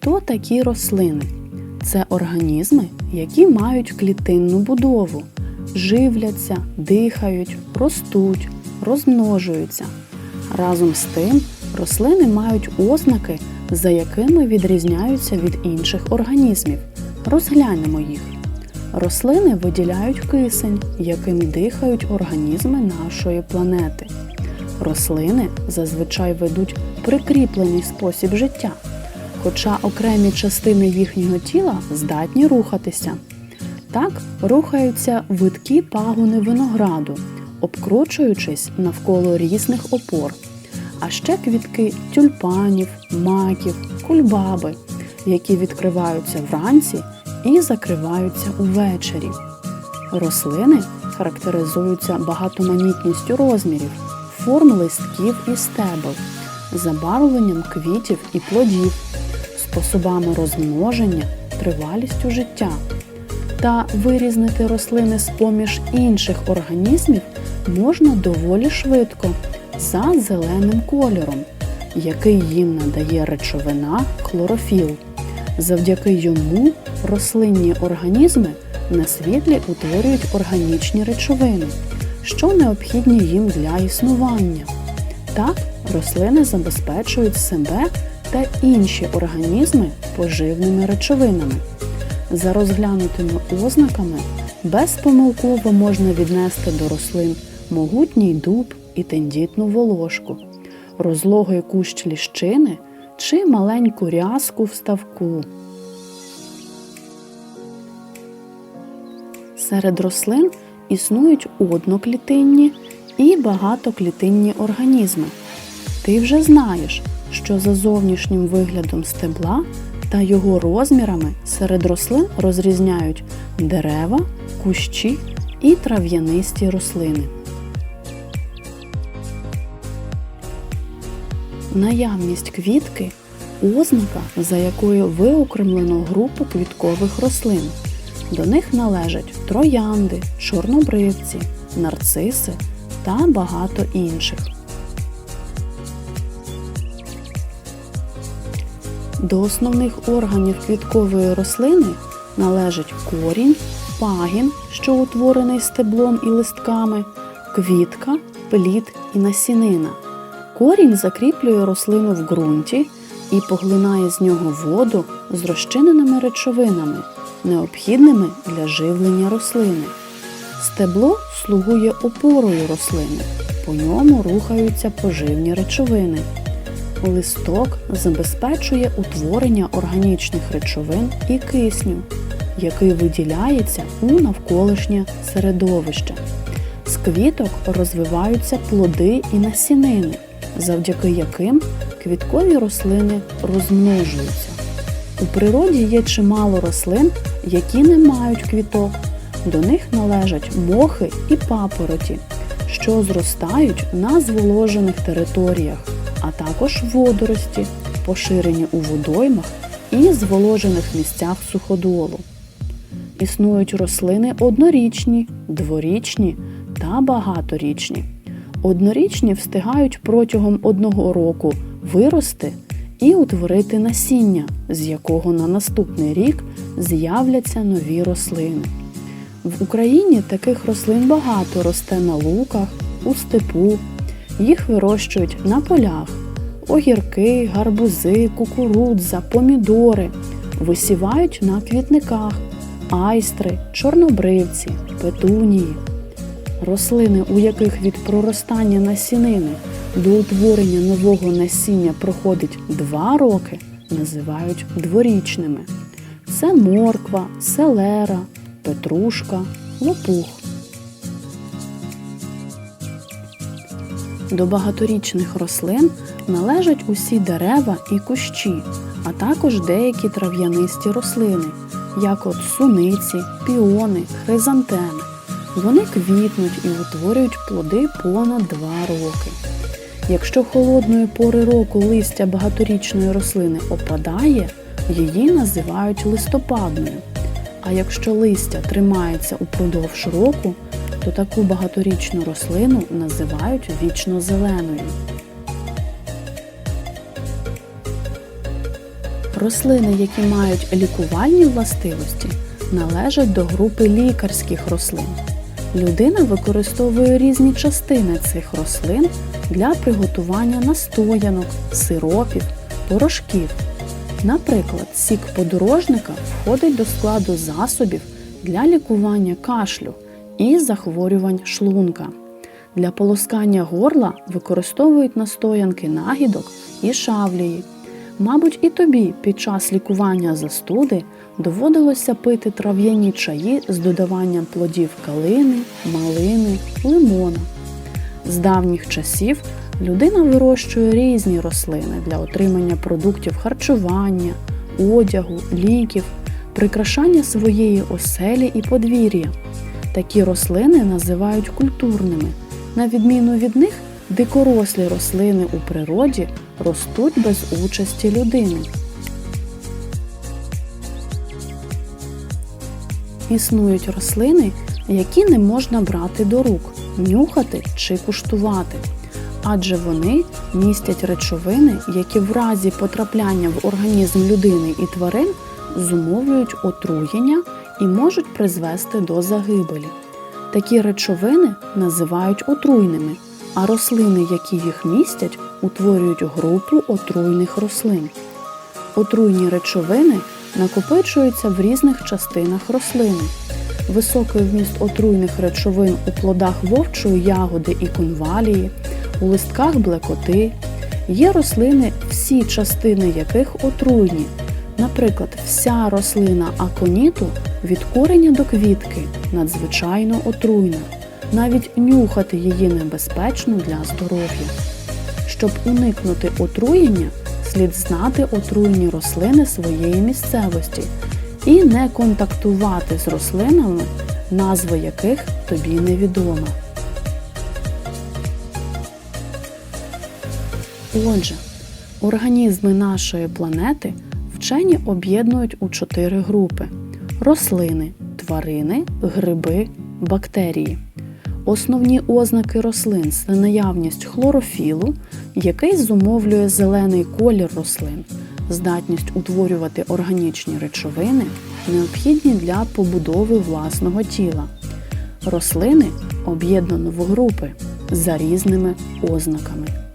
Хто такі рослини? Це організми, які мають клітинну будову, живляться, дихають, ростуть, розмножуються. Разом з тим, рослини мають ознаки, за якими відрізняються від інших організмів. Розглянемо їх. Рослини виділяють кисень, яким дихають організми нашої планети. Рослини зазвичай ведуть прикріплений спосіб життя, хоча окремі частини їхнього тіла здатні рухатися. Так рухаються видкі пагони винограду, обкручуючись навколо різних опор, а ще квітки тюльпанів, маків, кульбаби, які відкриваються вранці і закриваються увечері. Рослини характеризуються багатоманітністю розмірів, форм листків і стебел, забарвленням квітів і плодів, способами розмноження, тривалістю життя. Та вирізнити рослини з поміж інших організмів можна доволі швидко за зеленим кольором, який їм надає речовина хлорофіл. Завдяки йому рослинні організми на світлі утворюють органічні речовини, що необхідні їм для існування. Так, рослини забезпечують себе та інші організми поживними речовинами. За розглянутими ознаками безпомилково можна віднести до рослин могутній дуб і тендітну волошку, розлогий кущ ліщини чи маленьку рязку в ставку. Серед рослин існують одноклітинні і багатоклітинні організми. Ти вже знаєш, що за зовнішнім виглядом стебла та його розмірами серед рослин розрізняють дерева, кущі і трав'янисті рослини. Наявність квітки ознака, за якою виокремлено групу квіткових рослин. До них належать троянди, чорнобривці, нарциси та багато інших. До основних органів квіткової рослини належать корінь, пагін, що утворений стеблом і листками, квітка, плід і насінина. Корінь закріплює рослину в ґрунті і поглинає з нього воду з розчиненими речовинами, необхідними для живлення рослини. Стебло слугує опорою рослини, по ньому рухаються поживні речовини. Листок забезпечує утворення органічних речовин і кисню, який виділяється у навколишнє середовище. З квіток розвиваються плоди і насінини, завдяки яким квіткові рослини розмножуються. У природі є чимало рослин, які не мають квіток. До них належать мохи і папороті, що зростають на зволожених територіях, також водорості, поширені у водоймах і зволожених місцях суходолу. Існують рослини однорічні, дворічні та багаторічні. Однорічні встигають протягом одного року вирости і утворити насіння, з якого на наступний рік з'являться нові рослини. В Україні таких рослин багато росте на луках, у степу. Їх вирощують на полях. Огірки, гарбузи, кукурудза, помідори висівають на квітниках, айстри, чорнобривці, петунії. Рослини, у яких від проростання насінини до утворення нового насіння проходить 2 роки, називають дворічними. Це морква, селера, петрушка, лопух. До багаторічних рослин належать усі дерева і кущі, а також деякі трав'янисті рослини, як от суниці, піони, хризантеми. Вони квітнуть і утворюють плоди понад 2 роки. Якщо холодної пори року листя багаторічної рослини опадає, її називають листопадною. А якщо листя тримається упродовж року, то таку багаторічну рослину називають вічнозеленою. Рослини, які мають лікувальні властивості, належать до групи лікарських рослин. Людина використовує різні частини цих рослин для приготування настоянок, сиропів, порошків. Наприклад, сік подорожника входить до складу засобів для лікування кашлю і захворювань шлунка. Для полоскання горла використовують настоянки нагідок і шавлії. Мабуть, і тобі під час лікування застуди доводилося пити трав'яні чаї з додаванням плодів калини, малини, лимона. З давніх часів людина вирощує різні рослини для отримання продуктів харчування, одягу, ліків, прикрашання своєї оселі і подвір'я. Такі рослини називають культурними. На відміну від них, дикорослі рослини у природі ростуть без участі людини. Існують рослини, які не можна брати до рук, нюхати чи куштувати, адже вони містять речовини, які в разі потрапляння в організм людини і тварин зумовлюють отруєння і можуть призвести до загибелі. Такі речовини називають отруйними, а рослини, які їх містять, утворюють групу отруйних рослин. Отруйні речовини накопичуються в різних частинах рослини. Високий вміст отруйних речовин у плодах вовчої ягоди і конвалії, у листках блекоти. Є рослини, всі частини яких отруйні. Наприклад, вся рослина аконіту від кореня до квітки надзвичайно отруйна. Навіть нюхати її небезпечно для здоров'я. Щоб уникнути отруєння, слід знати отруйні рослини своєї місцевості і не контактувати з рослинами, назва яких тобі невідома. Отже, організми нашої планети вчені об'єднують у чотири групи: рослини, тварини, гриби, бактерії. Основні ознаки рослин це наявність хлорофілу, який зумовлює зелений колір рослин, здатність утворювати органічні речовини, необхідні для побудови власного тіла. Рослини об'єднано в групи за різними ознаками.